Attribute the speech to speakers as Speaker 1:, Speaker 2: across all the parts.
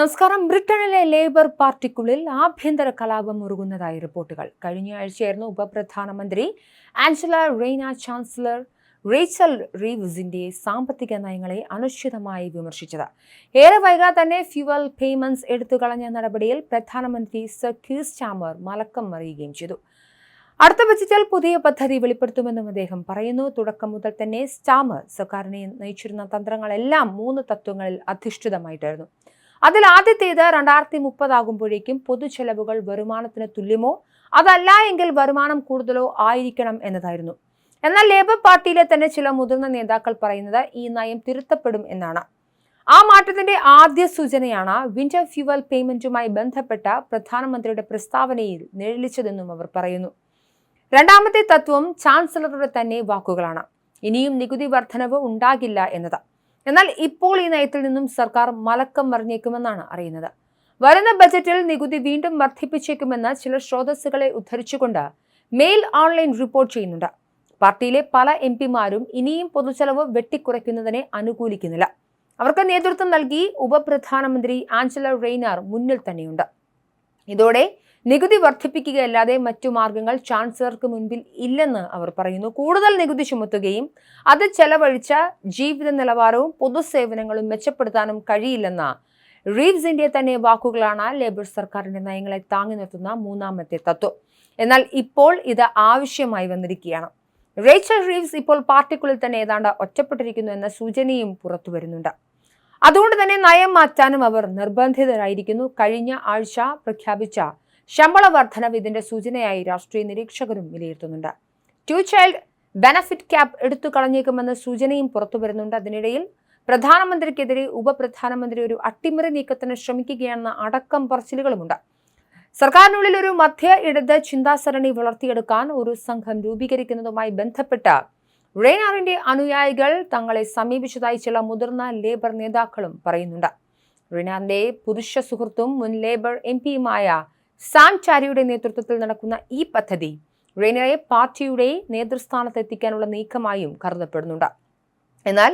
Speaker 1: നമസ്കാരം. ബ്രിട്ടനിലെ ലേബർ പാർട്ടിക്കുള്ളിൽ ആഭ്യന്തര കലാപം മുറുകുന്നതായി റിപ്പോർട്ടുകൾ. കഴിഞ്ഞയാഴ്ചയായിരുന്നു ഉപപ്രധാനമന്ത്രി ആഞ്ചല റെയ്ന ചാൻസലർ റേച്ചൽ റീവ്സിന്റെ സാമ്പത്തിക നയങ്ങളെ അനിശ്ചിതമായി വിമർശിച്ചത്. ഏറെ വൈകാതെ തന്നെ ഫ്യുവൽ പേയ്മെന്റ്സ് എടുത്തു കളഞ്ഞ നടപടിയിൽ പ്രധാനമന്ത്രി സർ കീസ് ചാമർ മലക്കം മറിയുകയും ചെയ്തു. അടുത്ത ബജറ്റിൽ പുതിയ പദ്ധതി വെളിപ്പെടുത്തുമെന്നും അദ്ദേഹം പറയുന്നു. തുടക്കം മുതൽ തന്നെ സ്റ്റാമർ സർക്കാരിനെ നയിച്ചിരുന്ന തന്ത്രങ്ങളെല്ലാം മൂന്ന് തത്വങ്ങളിൽ അധിഷ്ഠിതമായിട്ടായിരുന്നു. അതിൽ ആദ്യത്തേത് രണ്ടായിരത്തി മുപ്പതാകുമ്പോഴേക്കും പൊതുചെലവുകൾ വരുമാനത്തിന് തുല്യമോ? അതല്ല എങ്കിൽ വരുമാനം കൂടുതലോ ആയിരിക്കണം എന്നതായിരുന്നു. എന്നാൽ ലേബർ പാർട്ടിയിലെ തന്നെ ചില മുതിർന്ന നേതാക്കൾ പറയുന്നത് ഈ നയം തിരുത്തപ്പെടും എന്നാണ്. ആ മാറ്റത്തിന്റെ ആദ്യ സൂചനയാണ് വിന്റർ ഫ്യൂവൽ പേയ്മെന്റുമായി ബന്ധപ്പെട്ട പ്രധാനമന്ത്രിയുടെ പ്രസ്താവനയിൽ നിഴലിച്ചതെന്നും അവർ പറയുന്നു. രണ്ടാമത്തെ തത്വം ചാൻസലറുടെ തന്നെ വാക്കുകളാണ്. ഇനിയും നികുതി വർധനവ് ഉണ്ടാകില്ല എന്നത് എന്നാൽ ഇപ്പോൾ ഈ നയത്തിൽ നിന്നും സർക്കാർ മലക്കം മറിഞ്ഞേക്കുമെന്നാണ് അറിയുന്നത്. വരുന്ന ബജറ്റിൽ നികുതി വീണ്ടും വർദ്ധിപ്പിച്ചേക്കുമെന്ന് ചില സ്രോതസ്സുകളെ ഉദ്ധരിച്ചുകൊണ്ട് മെയിൽ ഓൺലൈൻ റിപ്പോർട്ട് ചെയ്യുന്നുണ്ട്. പാർട്ടിയിലെ പല എം പിമാരും ഇനിയും പൊതുച്ചെലവ് വെട്ടിക്കുറയ്ക്കുന്നതിനെ അനുകൂലിക്കുന്നില്ല. അവർക്ക് നേതൃത്വം നൽകി ഉപപ്രധാനമന്ത്രി ആഞ്ചല റെയ്നാർ മുന്നിൽ തന്നെയുണ്ട്. ഇതോടെ നികുതി വർദ്ധിപ്പിക്കുകയല്ലാതെ മറ്റു മാർഗങ്ങൾ ചാൻസലർക്ക് മുൻപിൽ ഇല്ലെന്ന് അവർ പറയുന്നു. കൂടുതൽ നികുതി ചുമത്തുകയും അത് ചെലവഴിച്ച ജീവിത നിലവാരവും പൊതുസേവനങ്ങളും മെച്ചപ്പെടുത്താനും കഴിയില്ലെന്ന റീവ്സ് ഇന്ത്യ തന്നെ വാക്കുകളാണ് ലേബർ സർക്കാരിന്റെ നയങ്ങളെ താങ്ങി നിർത്തുന്ന മൂന്നാമത്തെ തത്വം. എന്നാൽ ഇപ്പോൾ ഇത് ആവശ്യമായി വന്നിരിക്കുകയാണ്. റേച്ചൽ റീവ്സ് ഇപ്പോൾ പാർട്ടിക്കുള്ളിൽ തന്നെ ഏതാണ്ട് ഒറ്റപ്പെട്ടിരിക്കുന്നു എന്ന സൂചനയും പുറത്തു വരുന്നുണ്ട് അതുകൊണ്ട് തന്നെ നയം മാറ്റാനും അവർ നിർബന്ധിതരായിരിക്കുന്നു. കഴിഞ്ഞ ആഴ്ച പ്രഖ്യാപിച്ച ശമ്പള വർധനവ് ഇതിന്റെ സൂചനയായി രാഷ്ട്രീയ നിരീക്ഷകരും വിലയിരുത്തുന്നുണ്ട്. ടു ചൈൽഡ് ബെനഫിറ്റ് ക്യാപ് എടുത്തു കളഞ്ഞേക്കുമെന്ന സൂചനയും പുറത്തു വരുന്നുണ്ട്. അതിനിടയിൽ പ്രധാനമന്ത്രിക്കെതിരെ ഉപപ്രധാനമന്ത്രി ഒരു അട്ടിമറി നീക്കത്തിന് ശ്രമിക്കുകയാണെന്ന അടക്കം പറച്ചിലുകളുമുണ്ട്. സർക്കാരിനുള്ളിൽ ഒരു മധ്യ ഇടത് ചിന്താസരണി വളർത്തിയെടുക്കാൻ ഒരു സംഘം രൂപീകരിക്കുന്നതുമായി ബന്ധപ്പെട്ട റേനാറിന്റെ അനുയായികൾ തങ്ങളെ സമീപിച്ചതായി ചില മുതിർന്ന ലേബർ നേതാക്കളും പറയുന്നുണ്ട്. റിനാറിന്റെ പുരുഷ സുഹൃത്തും മുൻ ലേബർ എം പിയുമായ സാം ചാരിയുടെ നേതൃത്വത്തിൽ നടക്കുന്ന ഈ പദ്ധതി റെയ്നറെ പാർട്ടിയുടെ നേതൃസ്ഥാനത്ത് എത്തിക്കാനുള്ള നീക്കമായും കരുതപ്പെടുന്നുണ്ട്. എന്നാൽ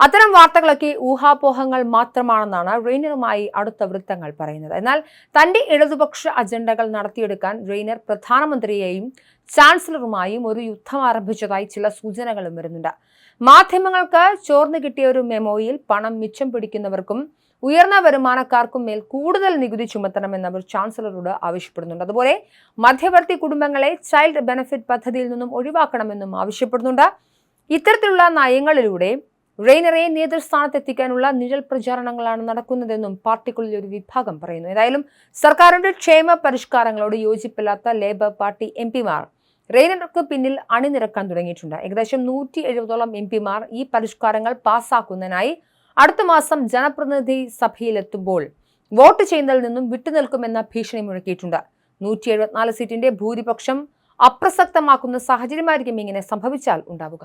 Speaker 1: അത്തരം വാർത്തകളൊക്കെ ഊഹാപോഹങ്ങൾ മാത്രമാണെന്നാണ് റെയ്നറുമായി അടുത്ത വൃത്തങ്ങൾ പറയുന്നത്. എന്നാൽ തന്റെ ഇടതുപക്ഷ അജണ്ടകൾ നടത്തിയെടുക്കാൻ റെയ്നർ പ്രധാനമന്ത്രിയെയും ചാൻസലറുമായും ഒരു യുദ്ധം ആരംഭിച്ചതായി ചില സൂചനകളും വരുന്നുണ്ട്. മാധ്യമങ്ങൾക്ക് ചോർന്നു കിട്ടിയ ഒരു മെമ്മോയിൽ പണം മിച്ചം പിടിക്കുന്നവർക്കും ഉയർന്ന വരുമാനക്കാർക്കും മേൽ കൂടുതൽ നികുതി ചുമത്തണമെന്ന് അവർ ചാൻസലറോട് ആവശ്യപ്പെടുന്നുണ്ട്. അതുപോലെ മധ്യവർത്തി കുടുംബങ്ങളെ ചൈൽഡ് ബെനഫിറ്റ് പദ്ധതിയിൽ നിന്നും ഒഴിവാക്കണമെന്നും ആവശ്യപ്പെടുന്നുണ്ട്. ഇത്തരത്തിലുള്ള നയങ്ങളിലൂടെ റെയ്നറെ നേതൃസ്ഥാനത്ത് എത്തിക്കാനുള്ള നിഴൽ പ്രചാരണങ്ങളാണ് നടക്കുന്നതെന്നും പാർട്ടിക്കുള്ളിൽ ഒരു വിഭാഗം പറയുന്നു. ഏതായാലും സർക്കാരിന്റെ ക്ഷേമ പരിഷ്കാരങ്ങളോട് യോജിപ്പില്ലാത്ത ലേബർ പാർട്ടി എം പിമാർ റെയ്നർക്ക് പിന്നിൽ അണിനിരക്കാൻ തുടങ്ങിയിട്ടുണ്ട്. ഏകദേശം നൂറ്റി എഴുപതോളം എം പിമാർ ഈ പരിഷ്കാരങ്ങൾ പാസ്സാക്കുന്നതിനായി അടുത്ത മാസം ജനപ്രതിനിധി സഭയിലെത്തുമ്പോൾ വോട്ട് ചെയ്യുന്നതിൽ നിന്നും വിട്ടുനിൽക്കുമെന്ന ഭീഷണി മുഴക്കിയിട്ടുണ്ട്. നൂറ്റി എഴുപത്തിനാല് സീറ്റിന്റെ ഭൂരിപക്ഷം അപ്രസക്തമാക്കുന്ന സാഹചര്യമായിരിക്കും ഇങ്ങനെ സംഭവിച്ചാൽ ഉണ്ടാവുക.